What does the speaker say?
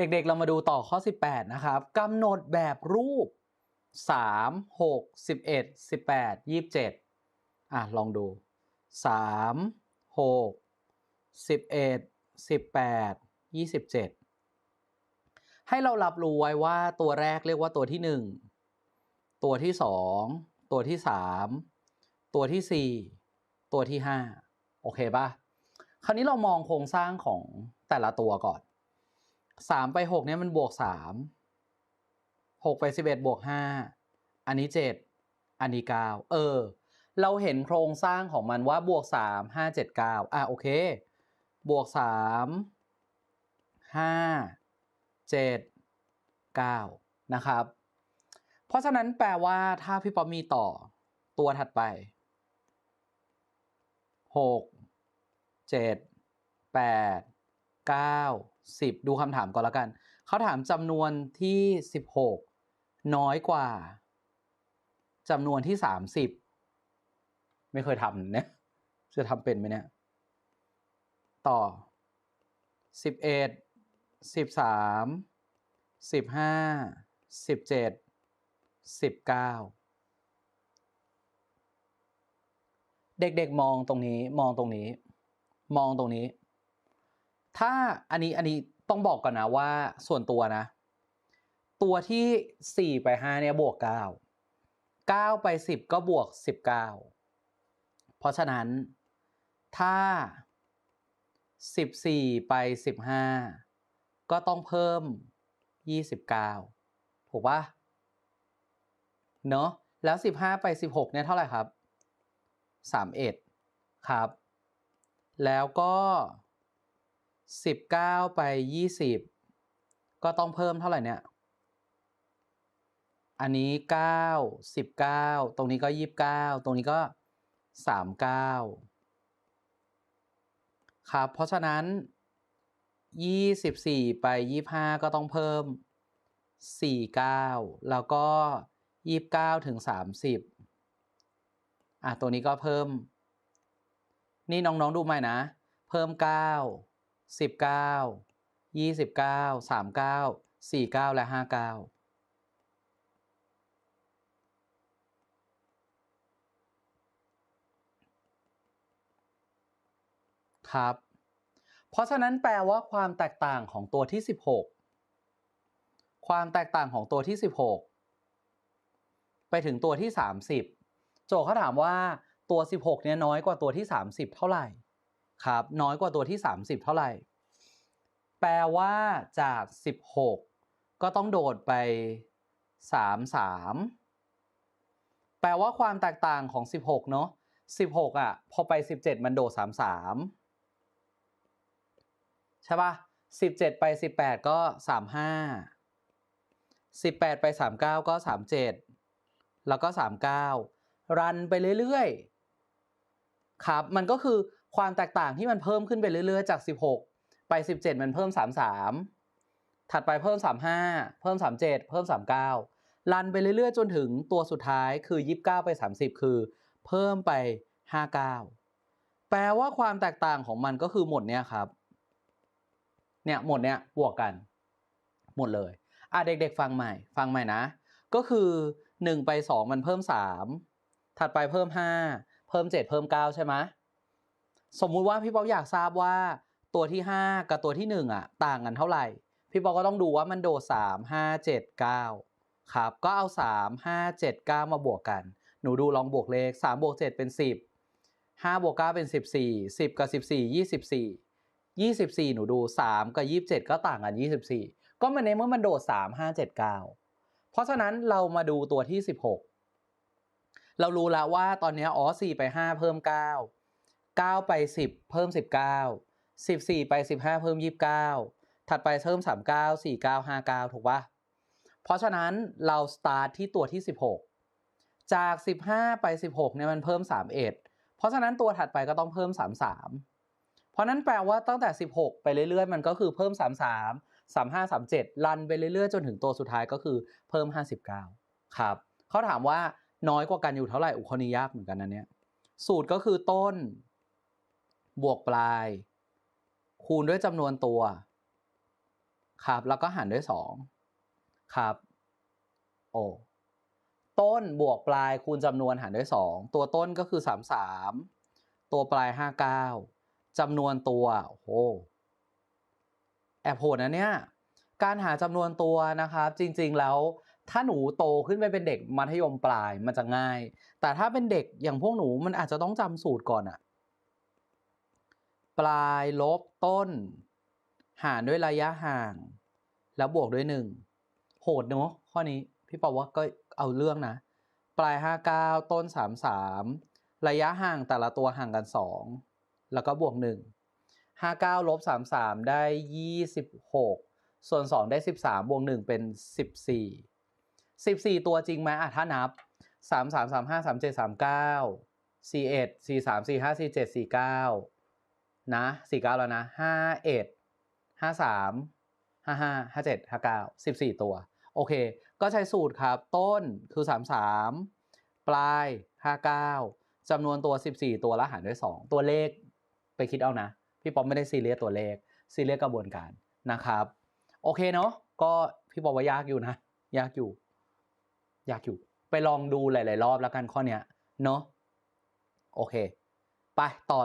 เด็กๆ เรามาดูต่อข้อ 18 นะครับกำหนดแบบรูป 3 6 11 18 27 อะ ลองดู 3 6 11 18 27 ให้เรารับรู้ไว้ว่าตัวแรกเรียกว่าตัวที่ 1 ตัวที่ 2 ตัวที่ 3 ตัวที่ 4 ตัวที่ 5 โอเคป่ะ คราวนี้เรามองโครงสร้างของแต่ละตัวก่อน สามไปหกเนี่ยมันบวกสามหกไปสิบเอ็ดบวกห้าอันนี้เจ็ดอันนี้เก้าเออ เราเห็นโครงสร้างของมันว่าบวกสามห้าเจ็ดเก้าอะโอเค บวกสามห้าเจ็ดเก้านะครับ เพราะฉะนั้นแปลว่าถ้าพี่ป๊อปมีต่อตัวถัดไปหกเจ็ดแปดเก้า สิบดูคำถามก่อนล้วกัน เขาถามจำนวนที่สิบหกน้อยกว่าจำนวนที่สามสิบไม่เคยทำเนี่ยจะทำเป็นไหมเนี่ย ต่อสิบเอ็ดสิบสามสิบห้าสิบเจ็ดสิบเก้าเด็กๆมองตรงนี้มองตรงนี้ มองตรงนี้ ถ้าอันนี้อันนี้ต้องบอกก่อนนะว่าส่วนตัวนะ ตัวที่ 4 ไป 5 เนี่ยบวก 9 9 ไป 10 ก็บวก 19 เพราะฉะนั้นถ้า 14 ไป 15 ก็ต้องเพิ่ม 29 ถูกปะเนอะแล้ว 15 ไป 16 เนี่ยเท่าไหร่ครับ 31 ครับ แล้วก็ 19 ไป 20 ก็ต้องเพิ่มเท่าไหร่เนี่ย อันนี้ 9 19 ตรงนี้ก็ 29 ตรงนี้ก็ 39 ครับ เพราะฉะนั้น 24 ไป 25 ก็ต้องเพิ่ม 49 แล้วก็ 29 ถึง 30 อะ ตัวนี้ก็เพิ่ม นี่น้อง ๆ ดูใหม่นะ เพิ่ม 9 สิบเก้ายี่สิบเก้าสามเก้าสี่เก้าและห้าเก้าครับ เพราะฉะนั้นแปลว่าความแตกต่างของตัวที่ 16 ความแตกต่างของตัวที่ 16 ไปถึงตัวที่ 30 โจทย์เขาถามว่าตัว 16 เนี่ยน้อยกว่าตัวที่ 30 เท่าไหร่ ครับน้อยกว่าตัวที่ 30 เท่าไหร่ แปลว่าจาก 16 ก็ต้องโดดไป 3 3 แปลว่าความแตกต่างของ 16 เนาะ16 อะ พอไป 17 มันโดด 3 3 ใช่ปะ17 ไป 18 ก็ 35 18 ไป 39 ก็ 37 แล้วก็ 39 รันไปเรื่อยๆ ครับ มันก็คือ ความแตกต่างที่มันเพิ่มขึ้นไปเรื่อยๆ จาก 16 ไป 17 มันเพิ่ม 33 ถัดไปเพิ่ม 35 เพิ่ม 37 เพิ่ม 39รันไปเรื่อยๆ จนถึงตัวสุดท้ายคือ 29 ไป 30 คือ เพิ่มไป 59 แปลว่าความแตกต่างของมันก็คือหมดเนี่ยครับ เนี่ยหมดเนี่ยบวกกัน หมดเลย อะเด็กๆ ฟังใหม่ ฟังใหม่นะ ก็คือ 1 ไป 2 มันเพิ่ม 3 ถัดไปเพิ่ม 5 เพิ่ม 7 เพิ่ม 9 ใช่ไหม สมมุติว่าพี่ป๊อกอยากทราบว่าตัวที่ 5 กับตัวที่ 1อะต่างกันเท่าไหร่ พี่ป๊อกก็ต้องดูว่ามันโดด3 5 7 9ครับก็เอา 3 5 7 9 มาบวกกัน หนูดูลองบวกเลข3บวก7เป็น 10 5บวก9เป็น 14 10 กับ 14 24 24 หนูดู 3 กับ 27 ก็ต่างกัน 24 ก็มันในเมื่อมันโดด 3 5 7 9 เพราะฉะนั้นเรามาดูตัวที่ 16 เรารู้แล้วว่าตอนนี้อ๋อ4ไป 5 เพิ่ม 9 9 ไป 10 เพิ่ม 19 14 ไป 15 เพิ่ม 29 ถัดไปเพิ่ม 39 49 59 ถูกปะเพราะฉะนั้นเราสตาร์ทที่ตัวที่ 16 จาก 15 ไป 16เนี่ยมันเพิ่ม 31 เพราะฉะนั้นตัวถัดไปก็ต้องเพิ่ม 33 เพราะนั้นแปลว่าตั้งแต่ 16 ไปเรื่อยๆ มันก็คือเพิ่ม 33 35 37 รันไปเรื่อยๆ จนถึงตัวสุดท้ายก็คือเพิ่ม 59 ครับเขาถามว่าน้อยกว่ากันอยู่เท่าไหร่อุคนี้ยากเหมือนกันนะเนี่ยสูตรก็คือต้น บวกปลาย คูณด้วยจำนวนตัวครับแล้วก็หารด้วยสองครับ โอ้ต้นบวกปลายคูณจำนวนหารด้วยสองตัวต้นก็คือสามสามตัวปลายห้าเก้าจำนวนตัวโอ้โหแอบโหดนะเนี่ยการหาจำนวนตัวนะครับ จริงๆแล้วถ้าหนูโตขึ้นไปเป็นเด็กมัธยมปลายมันจะง่าย แต่ถ้าเป็นเด็กอย่างพวกหนูมันอาจจะต้องจำสูตรก่อนอะ ปลายลบต้น หารด้วยระยะห่าง แล้วบวกด้วยหนึ่งโหดเนาะข้อนี้พี่ปอกว่าก็เอาเรื่องนะ ปลายห้าเก้าต้นสามสามระยะห่างแต่ละตัวห่างกันสองแล้วก็บวกหนึ่งห้าเก้าลบสามสามได้ยี่สิบหกส่วนสองได้สิบสามบวกหนึ่งเป็นสิบสี่สิบสี่ตัวจริงไหมอะถ้านับสามสามสามห้าสามเจ็ดสามเก้าสี่เอ็ดสี่สามสี่ห้าสี่เจ็ดสี่เก้า นะสี่เก้าแล้วนะห้าเอ็ดห้าสามห้าห้าห้าเจ็ดห้าเก้าสิบสี่ตัว โอเค ก็ใช้สูตรครับ ต้นคือ33ปลาย59จำนวนตัว14ตัวแล้วหารด้วย2ตัวเลขไปคิดเอานะ พี่ป๊อปไม่ได้ซีเรียสตัวเลข ซีเรียสกระบวนการนะครับ โอเคเนาะก็พี่ปอปว่ายากอยู่นะ ยากอยู่ ยากอยู่ ไปลองดูหลาย ๆ รอบแล้วกันข้อเนี้ยเนาะโอเค ไปต่อ